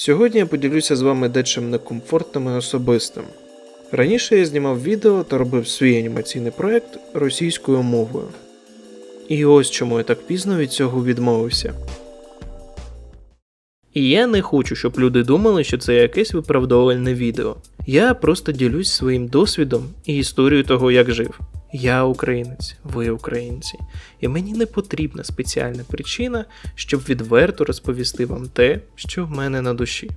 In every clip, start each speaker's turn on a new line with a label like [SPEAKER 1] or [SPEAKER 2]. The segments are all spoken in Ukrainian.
[SPEAKER 1] Сьогодні я поділюся з вами дечим некомфортним і особистим. Раніше я знімав відео та робив свій анімаційний проект російською мовою. І ось чому я так пізно від цього відмовився. І я не хочу, щоб люди думали, що це якесь виправдовувальне відео. Я просто ділюсь своїм досвідом і історією того, як жив. Я українець, ви українці, і мені не потрібна спеціальна причина, щоб відверто розповісти вам те, що в мене на душі.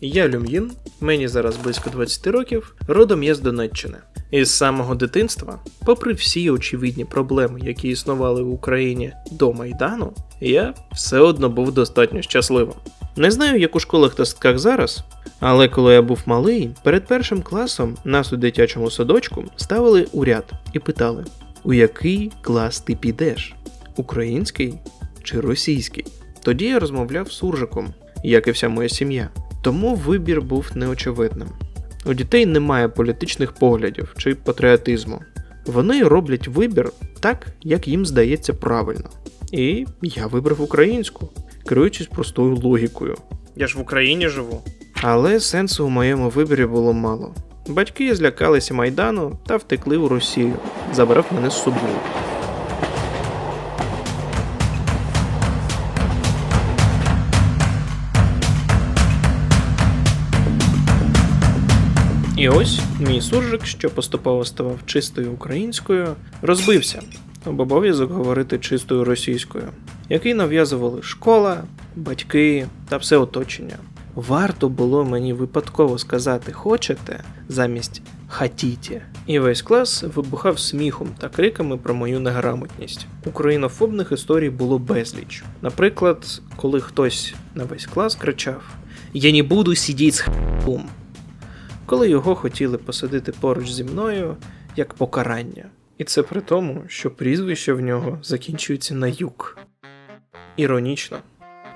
[SPEAKER 1] Я Люм'їн, мені зараз близько 20 років, родом я з Донеччини. І з самого дитинства, попри всі очевидні проблеми, які існували в Україні до Майдану, я все одно був достатньо щасливим. Не знаю, як у школах та садках зараз, але коли я був малий, перед першим класом нас у дитячому садочку ставили у ряд і питали: у який клас ти підеш? Український чи російський? Тоді я розмовляв з суржиком, як і вся моя сім'я. Тому вибір був неочевидним. У дітей немає політичних поглядів чи патріотизму. Вони роблять вибір так, як їм здається правильно. І я вибрав українську, керуючись простою логікою. Я ж в Україні живу. Але сенсу у моєму виборі було мало. Батьки злякалися майдану та втекли у Росію, забрав мене з собою. І ось мій суржик, що поступово ставав чистою українською, розбився об обов'язок говорити чистою російською, який нав'язували школа, батьки та все оточення. Варто було мені випадково сказати хочете замість хатіті. І весь клас вибухав сміхом та криками про мою неграмотність. Українофобних історій було безліч. Наприклад, коли хтось на весь клас кричав: Я не буду сидіти з хм коли його хотіли посадити поруч зі мною як покарання. І це при тому, що прізвище в нього закінчується на юг. Іронічно.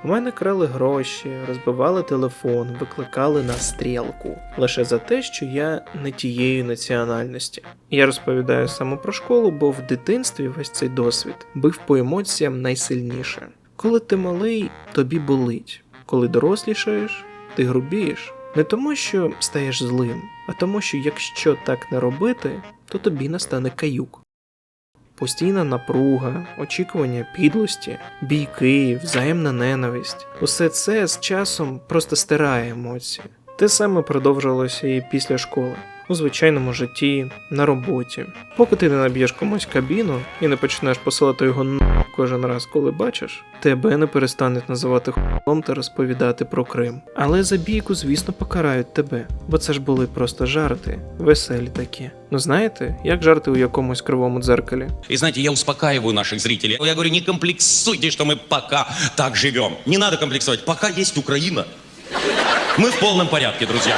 [SPEAKER 1] У мене крали гроші, розбивали телефон, викликали на стрілку лише за те, що я не тієї національності. Я розповідаю саме про школу, бо в дитинстві весь цей досвід бив по емоціям найсильніше. Коли ти малий, тобі болить. Коли дорослішаєш, ти грубієш. Не тому, що стаєш злим, а тому, що якщо так не робити, то тобі настане каюк. Постійна напруга, очікування підлості, бійки, взаємна ненависть усе це з часом просто стирає емоції. Те саме продовжилося і після школи, у звичайному житті, на роботі. Поки ти не наб'єш комусь кабіну і не почнеш посилати його на кожен раз, коли бачиш, тебе не перестануть називати хуйлом та розповідати про Крим. Але за бійку, звісно, покарають тебе, бо це ж були просто жарти, веселі такі. Ну знаєте, як жарти у якомусь кривому дзеркалі?
[SPEAKER 2] И знаете, я успокаиваю наших зрителей. Я говорю, не комплексуйте, что мы пока так живем. Не надо комплексовать. Пока есть Украина. Мы в полном порядке, друзья.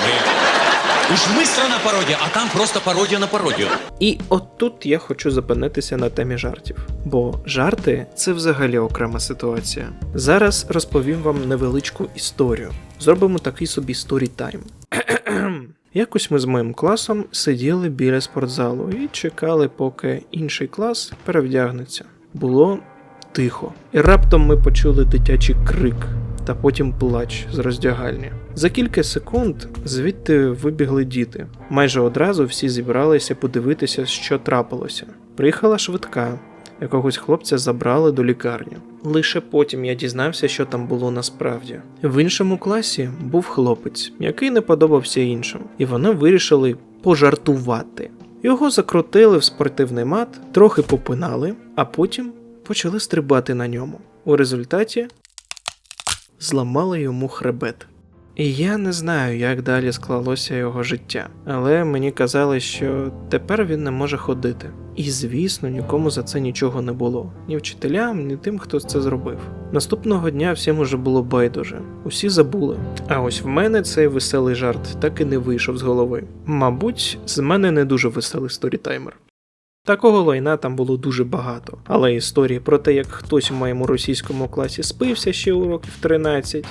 [SPEAKER 2] Уж мы страна пародия, а там просто пародия на пародию.
[SPEAKER 1] І от тут я хочу зупинитися на темі жартів, бо жарти це взагалі окрема ситуація. Зараз розповім вам невеличку історію. Зробимо такий собі сторітайм. Якось ми з моїм класом сиділи біля спортзалу і чекали, поки інший клас перевдягнеться. Було тихо. І раптом ми почули дитячий крик та потім плач з роздягальні. За кілька секунд звідти вибігли діти. Майже одразу всі зібралися подивитися, що трапилося. Приїхала швидка, якогось хлопця забрали до лікарні. Лише потім я дізнався, що там було насправді. В іншому класі був хлопець, який не подобався іншим, і вони вирішили пожартувати. Його закрутили в спортивний мат, трохи попинали, а потім почали стрибати на ньому. У результаті зламали йому хребет. І я не знаю, як далі склалося його життя, але мені казали, що тепер він не може ходити. І звісно, нікому за це нічого не було, ні вчителям, ні тим, хто це зробив. Наступного дня всім уже було байдуже, усі забули. А ось в мене цей веселий жарт так і не вийшов з голови. Мабуть, з мене не дуже веселий сторітаймер. Такого лайна там було дуже багато, але історії про те, як хтось у моєму російському класі спився ще у років 13,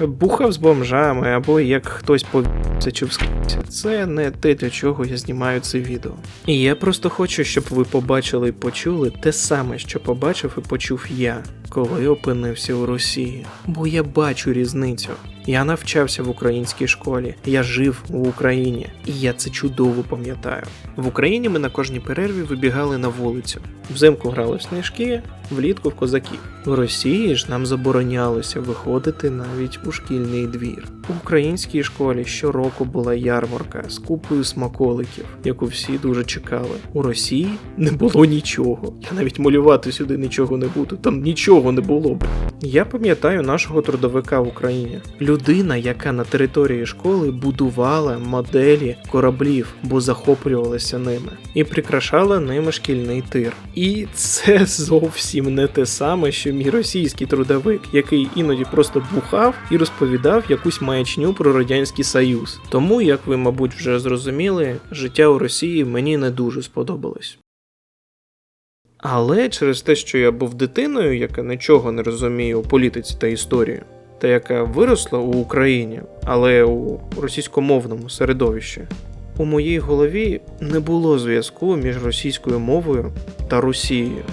[SPEAKER 1] бухав з бомжами, або як хтось повівся чи вскрився, це не те, для чого я знімаю це відео. І я просто хочу, щоб ви побачили і почули те саме, що побачив і почув я. Коли опинився у Росії, бо я бачу різницю. Я навчався в українській школі, я жив в Україні, і я це чудово пам'ятаю. В Україні ми на кожній перерві вибігали на вулицю. Взимку грали в сніжки, влітку в козаків. В Росії ж нам заборонялося виходити навіть у шкільний двір. У українській школі щороку була ярмарка з купою смаколиків, яку всі дуже чекали. У Росії не було нічого. Я навіть малювати сюди нічого не буду. Там нічого не було. Я пам'ятаю нашого трудовика в Україні. Людина, яка на території школи будувала моделі кораблів, бо захоплювалася ними, і прикрашала ними шкільний тир. І це зовсім не те саме, що мій російський трудовик, який іноді просто бухав і розповідав якусь маячню про радянський союз. Тому, як ви, мабуть, вже зрозуміли, життя у Росії мені не дуже сподобалось. Але через те, що я був дитиною, яка нічого не розуміє у політиці та історії, та яка виросла у Україні, але у російськомовному середовищі, у моїй голові не було зв'язку між російською мовою та Росією.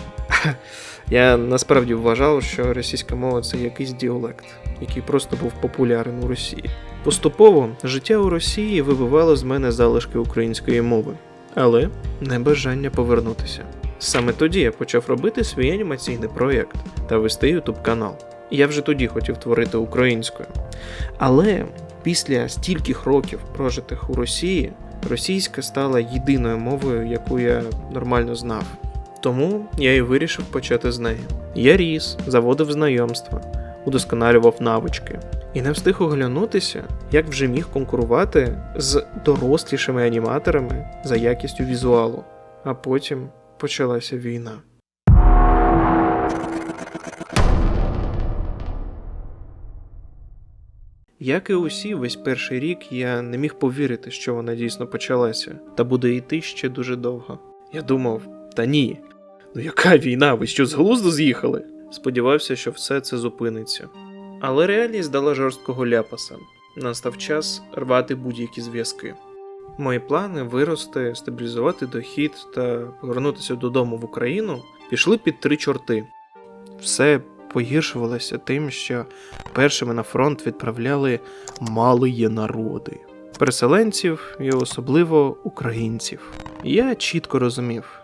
[SPEAKER 1] Я насправді вважав, що російська мова це якийсь діалект, який просто був популярен у Росії. Поступово життя у Росії вибивало з мене залишки української мови, але не бажання повернутися. Саме тоді я почав робити свій анімаційний проєкт та вести YouTube канал. Я вже тоді хотів творити українською. Але після стільких років прожитих у Росії, російська стала єдиною мовою, яку я нормально знав. Тому я і вирішив почати з неї. Я ріс, заводив знайомства, удосконалював навички і не встиг оглянутися, як вже міг конкурувати з дорослішими аніматорами за якістю візуалу. А потім почалася війна. Як і усі, весь перший рік я не міг повірити, що вона дійсно почалася, та буде йти ще дуже довго. Я думав, та ні. Ну яка війна? Ви що з глузду з'їхали? Сподівався, що все це зупиниться. Але реальність дала жорсткого ляпаса. Настав час рвати будь-які зв'язки. Мої плани вирости, стабілізувати дохід та повернутися додому в Україну пішли під три чорти. Все погіршувалося тим, що першими на фронт відправляли малої народи, переселенців і особливо українців. Я чітко розумів.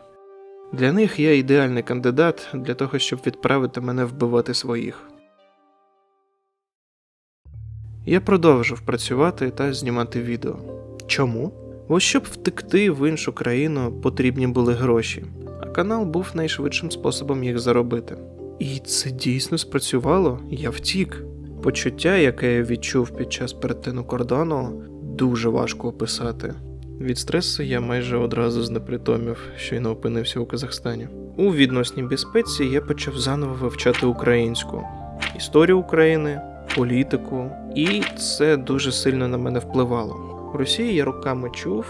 [SPEAKER 1] Для них я ідеальний кандидат для того, щоб відправити мене вбивати своїх. Я продовжив працювати та знімати відео. Чому? Бо щоб втекти в іншу країну, потрібні були гроші, а канал був найшвидшим способом їх заробити. І це дійсно спрацювало, я втік. Почуття, яке я відчув під час перетину кордону, дуже важко описати. Від стресу я майже одразу знепритомів, щойно опинився у Казахстані. У відносній безпеці я почав заново вивчати українську, історію України, політику, і це дуже сильно на мене впливало. У Росії я роками чув,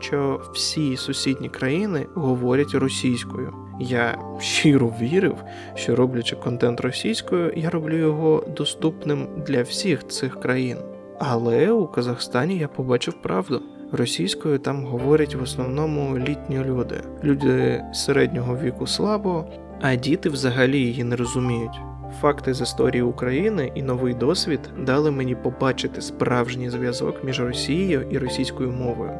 [SPEAKER 1] що всі сусідні країни говорять російською. Я щиро вірив, що роблячи контент російською, я роблю його доступним для всіх цих країн. Але у Казахстані я побачив правду. Російською там говорять в основному літні люди, люди середнього віку слабо, а діти взагалі її не розуміють. Факти з історії України і новий досвід дали мені побачити справжній зв'язок між Росією і російською мовою.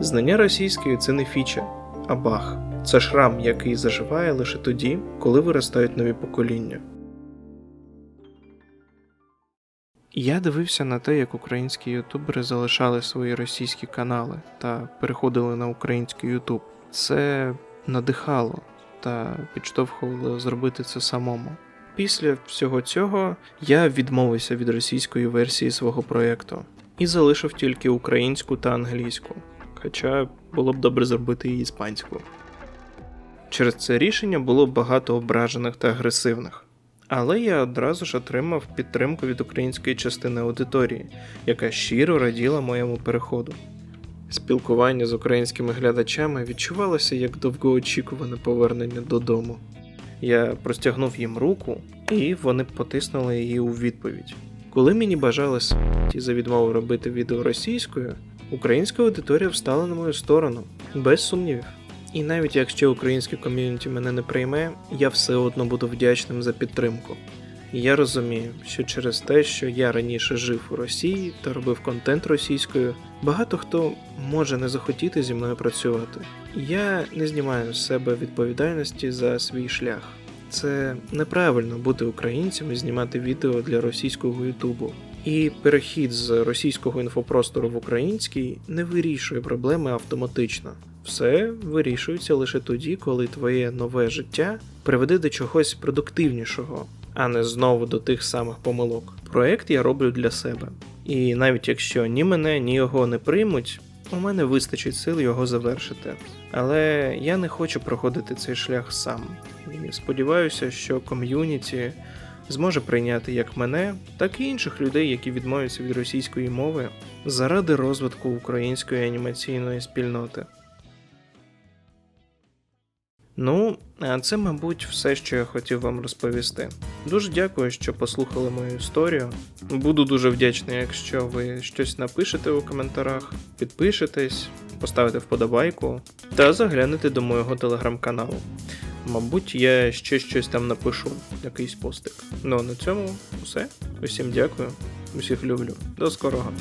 [SPEAKER 1] Знання російської це не фіча, а баг. Це шрам, який заживає лише тоді, коли виростають нові покоління. Я дивився на те, як українські ютубери залишали свої російські канали та переходили на український ютуб. Це надихало та підштовхувало зробити це самому. Після всього цього я відмовився від російської версії свого проєкту і залишив тільки українську та англійську, хоча було б добре зробити і іспанську. Через це рішення було багато ображених та агресивних. Але я одразу ж отримав підтримку від української частини аудиторії, яка щиро раділа моєму переходу. Спілкування з українськими глядачами відчувалося як довгоочікуване повернення додому. Я простягнув їм руку, і вони потиснули її у відповідь. Коли мені бажали смерті за відмову робити відео російською, українська аудиторія встала на мою сторону, без сумнівів. І навіть якщо українське ком'юніті мене не прийме, я все одно буду вдячним за підтримку. Я розумію, що через те, що я раніше жив у Росії та робив контент російською, багато хто може не захотіти зі мною працювати. Я не знімаю з себе відповідальності за свій шлях. Це неправильно бути українцем і знімати відео для російського Ютубу. І перехід з російського інфопростору в український не вирішує проблеми автоматично. Все вирішується лише тоді, коли твоє нове життя приведе до чогось продуктивнішого, а не знову до тих самих помилок. Проект я роблю для себе. І навіть якщо ні мене, ні його не приймуть, у мене вистачить сил його завершити. Але я не хочу проходити цей шлях сам. І сподіваюся, що ком'юніті зможе прийняти як мене, так і інших людей, які відмовляться від російської мови заради розвитку української анімаційної спільноти. Ну, а це, мабуть, все, що я хотів вам розповісти. Дуже дякую, що послухали мою історію. Буду дуже вдячний, якщо ви щось напишете у коментарях, підпишетесь, поставите вподобайку та заглянете до моєго телеграм-каналу. Мабуть, я ще щось там напишу, якийсь постик. Ну а на цьому все. Усім дякую, усіх люблю. До скорого.